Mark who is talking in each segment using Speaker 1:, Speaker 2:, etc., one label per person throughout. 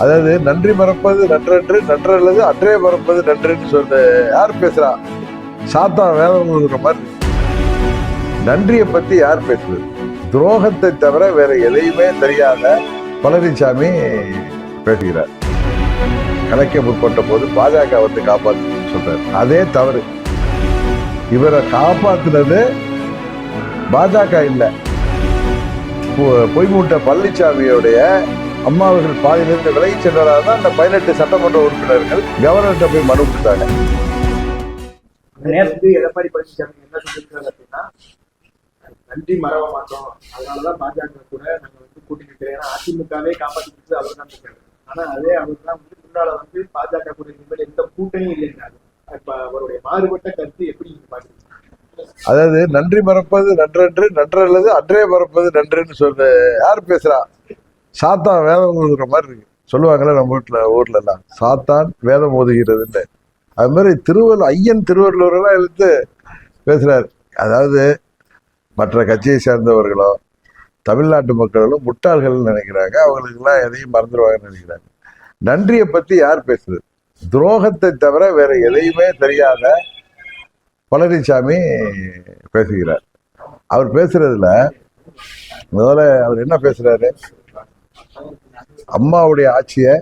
Speaker 1: அதாவது நன்றி மறப்பது நன்றன்று நன்றல்லது அன்றே மறப்பது நன்றுன்னு சொல்ல யார் பேசுறா? சாத்தா வேதம் கொடுக்குற மாதிரி. நன்றியை பத்தி யார் பேசுறது? துரோகத்தை தவிர வேற எதையுமே தெரியாத பழனிசாமி பேசுகிறார். கலைக்க முற்பட்ட போது பாஜக வந்து காப்பாற்றுன்னு சொல்றாரு. அதே தவறு. இவரை காப்பாத்துனது பாஜக இல்லை. பொ- பொய்மூட்ட பழனிசாமியோடைய அம்மாவர்கள் பாதியிலிருந்து விலகி சென்றதால் தான் அந்த பதினெட்டு சட்டமன்ற உறுப்பினர்கள் கவர்னர்கிட்ட போய் மனு கொடுத்தாங்க.
Speaker 2: நேற்று எடப்பாடி பழனிசாமி என்ன சொல்லியிருக்காரு அப்படின்னா நன்றி மறவ மாட்டோம். அதனாலதான் பாஜக கூட நாங்க வந்து கூட்டி நிற்கிறோம் ஏன்னா அதிமுகவே காப்பாற்றிட்டு அவர் தான் இருக்காரு. ஆனா அதே அவர் தான் வந்து முன்னால வந்து பாஜக கூட இனிமேல் எந்த கூட்டணியும் இல்லைன்னாரு இப்ப அவருடைய மாறுபட்ட கருத்து எப்படி நீங்க பாக்குறீங்க
Speaker 1: அதாவது நன்றி மறப்பது நன்றன்று நன்றல்லது அன்றே மறப்பது நன்றுன்னு சொல்ற யார் பேசுறா? சாத்தான் வேதம் ஓதுகிற மாதிரி இருக்கு. சொல்லுவாங்கல்ல நம்ம வீட்டில் ஊர்ல எல்லாம் சாத்தான் வேதம் ஓதுகிறதுன்னு. அது மாதிரி திருவள்ளுவர் ஐயன் திருவள்ளுவர் எழுத்து எடுத்து பேசுறாரு. அதாவது மற்ற கட்சியை சேர்ந்தவர்களோ தமிழ்நாட்டு மக்களும் முட்டாள்கள்னு நினைக்கிறாங்க. அவங்களுக்கெல்லாம் எதையும் மறந்துடுவாங்கன்னு நினைக்கிறாங்க. நன்றியை பற்றி யார் பேசுறது? துரோகத்தை தவிர வேற எதையுமே தெரியாத பழனிசாமி பேசுகிறார். அவர் பேசுறதுல முதல்ல அவர் என்ன பேசுறாரு? அம்மாவுடைய ஆட்சியை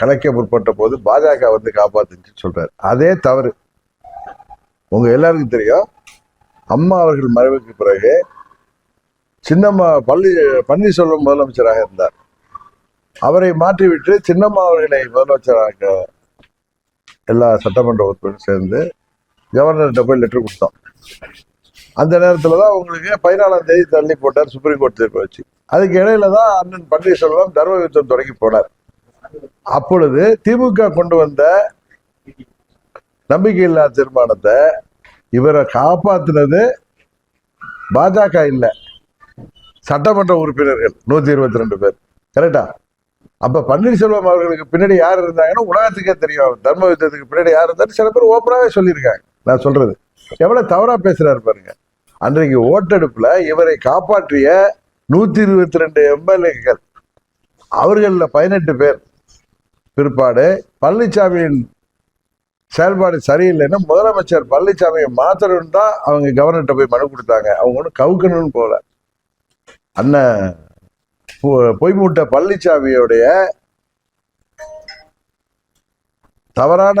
Speaker 1: கலைக்க முற்பட்ட போது பாஜக வந்து காப்பாத்துச்சு சொல்றாரு. அதே தவறு. உங்க எல்லாருக்கும் தெரியும். அம்மா அவர்கள் மறைவுக்கு பிறகு சின்னம்மா பள்ளி பன்னீர்செல்வம் முதலமைச்சராக இருந்தார். அவரை மாற்றிவிட்டு சின்னம்மா அவர்களை முதலமைச்சராக எல்லா சட்டமன்ற உறுப்பினரும் சேர்ந்து கவர்னர்கிட்ட போய் லெட்டர் கொடுத்தோம். அந்த நேரத்தில் தான் உங்களுக்கு பதினாலாம் தேதி தள்ளி போட்டார் சுப்ரீம் கோர்ட் தீர்ப்பு வச்சு. அதுக்கு இடையில தான் அண்ணன் பன்னீர்செல்வம் தர்ம யுத்தம் தொடங்கி போனார். அப்பொழுது திமுக கொண்டு வந்த நம்பிக்கையில்லா தீர்மானத்தை இவரை காப்பாத்தினது பாஜக இல்லை. சட்டமன்ற உறுப்பினர்கள் நூத்தி இருபத்தி ரெண்டு பேர். கரெக்டா அப்ப பன்னீர்செல்வம் அவர்களுக்கு பின்னாடி யார் இருந்தாங்கன்னா உலகத்துக்கே தெரியும். தர்ம யுத்தத்துக்கு பின்னாடி யார் இருந்தாரு சில பேர் ஓப்பனாவே சொல்லியிருக்காங்க. நான் சொல்றது. எவ்வளவு தவறா பேசுறாரு பாருங்க. அன்றைக்கு ஓட்டெடுப்புல இவரை காப்பாற்றிய நூத்தி இருபத்தி ரெண்டு எம்எல்ஏக்கள். அவர்களில் பதினெட்டு பேர். பிற்பாடு பழனிசாமியின் செயல்பாடு சரியில்லைன்னு முதலமைச்சர் பழனிசாமியை மாத்தணும்னு தான் அவங்க கவர்னர்கிட்ட போய் மனு கொடுத்தாங்க. அவங்க ஒன்றும் கவுக்கணும்னு போகல அண்ணன் பொ- பொய்மூட்ட பழனிசாமியோடைய தவறான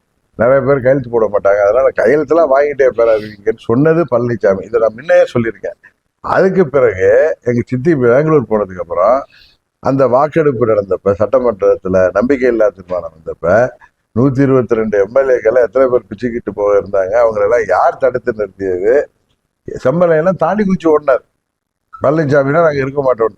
Speaker 1: நிறைய பேர் கையெழுத்து போட மாட்டாங்க. அதனால கையெழுத்துலாம் வாங்கிட்டே பெறாதீங்கன்னு சொன்னது பழனிசாமி இதை நான் முன்னே சொல்லியிருக்கேன். அதுக்கு பிறகு எங்கள் சித்தி பெங்களூர் போனதுக்கு அப்புறம் அந்த வாக்கெடுப்பு நடந்தப்ப சட்டமன்றத்தில் நம்பிக்கை இல்லா தீர்மானம் வந்தப்ப நூற்றி இருபத்தி ரெண்டு எம்எல்ஏக்களை எத்தனை பேர் பிச்சுக்கிட்டு போக இருந்தாங்க. அவங்களெல்லாம் யார் தடுத்து நிறுத்தியது? செம்மலையெல்லாம் தாண்டி குச்சி ஓடினார். பழனிசாமினா நாங்கள் இருக்க மாட்டோம்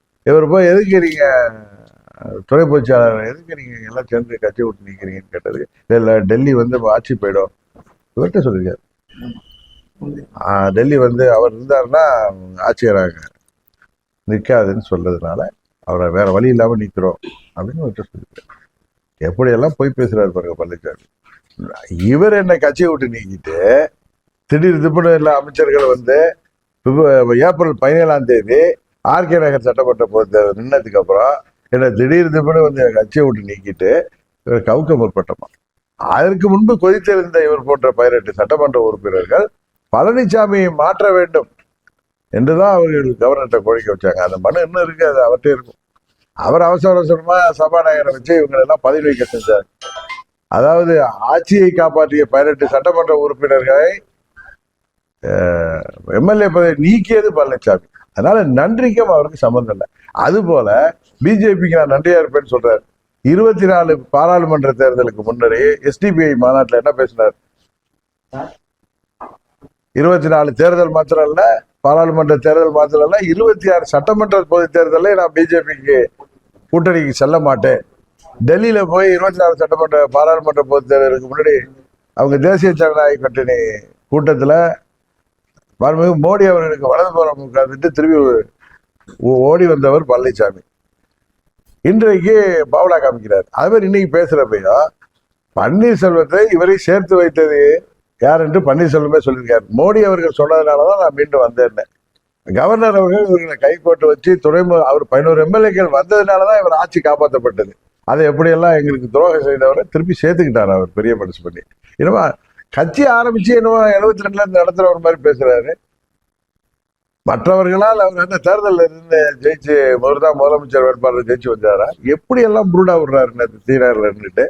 Speaker 1: இவர் போய் எதுக்கு நீங்கள் அஹ், துணை எதுக்கு நீங்கள் எல்லாம் சேர்ந்து கட்சி விட்டு நிற்கிறீங்கன்னு கேட்டது இல்லை டெல்லி வந்து ஆட்சி போயிடும். இவர்கிட்ட சொல்லியிருக்காரு. டெல்லி வந்து அவர் இருந்தாருன்னா ஆட்சியராக நிற்காதுன்னு சொல்றதுனால அவரை வேற வழி இல்லாமல் நிற்கிறோம் அப்படின்னு அவர்கிட்ட சொல்லியிருக்காரு. எப்படியெல்லாம் போய் பேசுகிறார் பாருங்க பழனிசாமி இவர் என்ன கட்சியை விட்டு நீக்கிட்டு திடீர் திப்புன்னு எல்லா அமைச்சர்கள் வந்து ஏப்ரல் பதினேழாம் தேதி ஆர்கே நகர் சட்டமன்ற பொறுத்த நின்னதுக்கு அப்புறம் என்னை திடீர் திப்புன்னு வந்து கட்சியை விட்டு நீக்கிட்டு இவர் கவுக்க முற்பட்டமா? அதற்கு முன்பு கொதித்திருந்த இவர் போன்ற பதினெட்டு சட்டமன்ற உறுப்பினர்கள் பழனிசாமியை மாற்ற வேண்டும் என்றுதான் அவர்கள் கவர்னர்கிட்ட கோரிக்கை வச்சாங்க. அந்த மனு இன்னும் இருக்கு அது அவர்கிட்ட இருக்கும். அவர் அவசர அவசரமா சபாநாயகரை வச்சு இவங்களெல்லாம் பதவி வைக்க செஞ்சார். அதாவது ஆட்சியை காப்பாற்றிய பதினெட்டு சட்டமன்ற உறுப்பினர்களை எம்எல்ஏ பதவி நீக்கியது பழனிசாமி அதனால நன்றிக்கும் அவருக்கு சம்மந்தம் இல்லை. அதுபோல பிஜேபிக்கு நான் நன்றியா இருப்பேன்னு சொல்றாரு. இருபத்தி நாலு பாராளுமன்ற தேர்தலுக்கு முன்னாடி எஸ்டிபிஐ மாநாட்டில் என்ன பேசினார்? இருபத்தி நாலு தேர்தல் மாத்திரம் இல்ல பாராளுமன்ற தேர்தல் மாத்திரம் இல்ல இருபத்தி ஆறு சட்டமன்ற பொது தேர்தலில் நான் பிஜேபிக்கு கூட்டணிக்கு செல்ல மாட்டேன். டெல்லியில போய் இருபத்தி நாலு சட்டமன்ற பாராளுமன்ற பொது தேர்தலுக்கு முன்னாடி அவங்க தேசிய ஜனநாயக கூட்டணி கூட்டத்தில் மாண்புமிகு மோடி அவர்களுக்கு வலதுபுறம் உட்கார்ந்துட்டு திரும்பி ஓடி வந்தவர் பழனிசாமி இன்றைக்கு பாவலா காமிக்கிறார். அதுமாதிரி இன்னைக்கு பேசுறப்பையும் பன்னீர்செல்வத்தை இவரை சேர்த்து வைத்தது யார் என்று பன்னீர்செல்வமே சொல்லியிருக்காரு. மோடி அவர்கள் சொன்னதுனால தான் நான் மீண்டும் வந்தேன் கவர்னர் அவர்கள் இவர்களை கை போட்டு வச்சு துணை அவர் பதினோரு எம்எல்ஏக்கள் வந்ததுனால தான் இவர் ஆட்சி காப்பாற்றப்பட்டது அதை எப்படியெல்லாம் எங்களுக்கு துரோகம் செய்தவரை திருப்பி சேர்த்துக்கிட்டார் அவர் பெரிய மனசு பண்ணி. என்னமா கட்சி ஆரம்பிச்சு என்னவோ எழுபத்தி ரெண்டுல இருந்து நடத்துறவர் மாதிரி பேசுறாரு. மற்றவர்களால் அவர் என்ன தேர்தலில் இருந்து ஜெயிச்சு முதல்தான் முதலமைச்சர் வேட்பாளர் ஜெயிச்சு வந்தாரா? எப்படி எல்லாம் புருடா விடுறாரு சீனாரில் இருந்துட்டு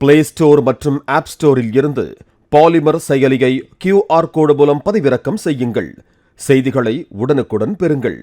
Speaker 3: பிளே ஸ்டோர் மற்றும் ஆப் ஸ்டோரில் இருந்து பாலிமர் செயலியை கியூஆர் கோடு மூலம் பதிவிறக்கம் செய்யுங்கள். செய்திகளை உடனுக்குடன் பெறுங்கள்.